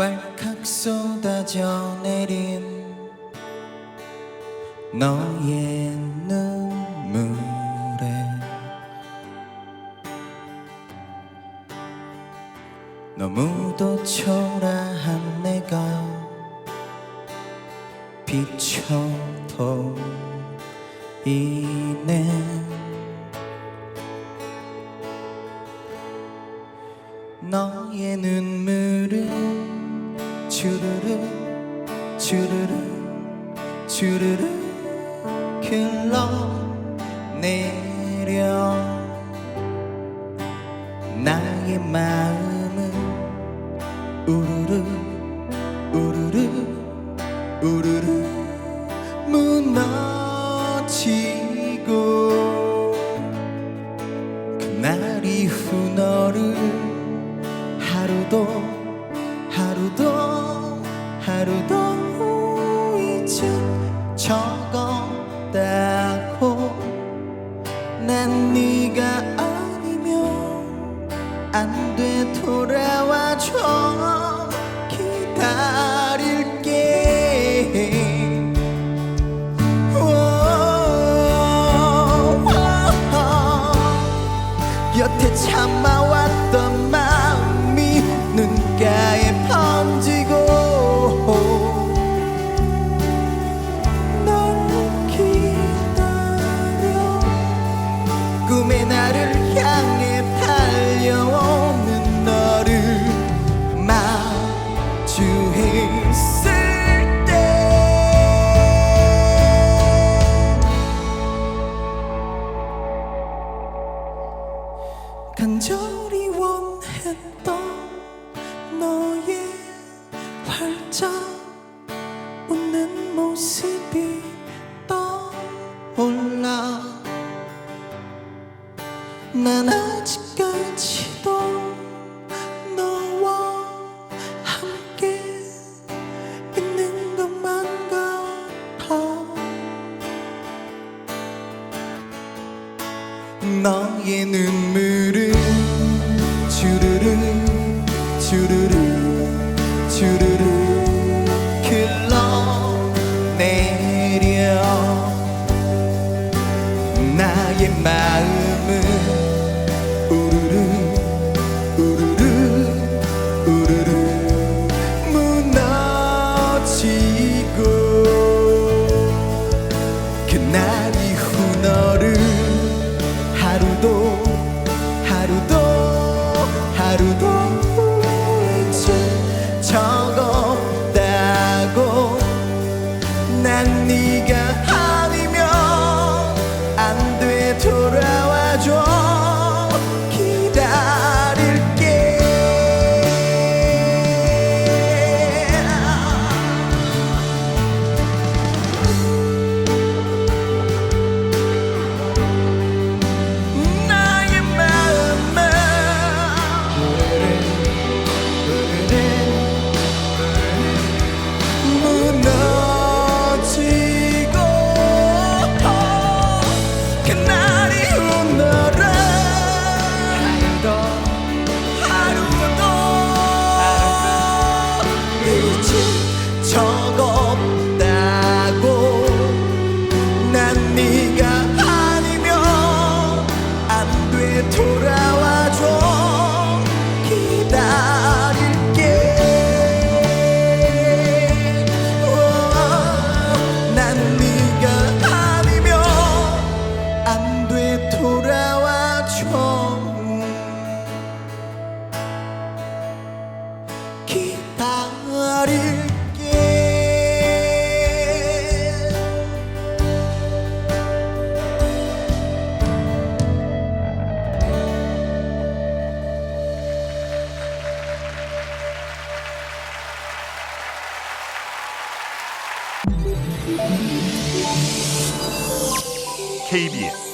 왈칵 쏟아져 내린 너의 눈물에 너무도 초라한 내가 비춰 보이네. 너의 눈물은 주르르 주르르 주르르 흘러내려. 나의 마음은 우르르 우르르 우르르 무너지고 그날 이후 너를 하루도 하루도 잊지 적었다고. 난 네가 아니면 안 돼. 돌아와줘. 기다릴게. 여태 참아왔 간절히 원했던 너의 활짝 웃는 모습이 떠올라. 난 아직까지도 너와 함께 있는 것만 같아. 너의 눈물은 나의 마음은 기다릴게 KBS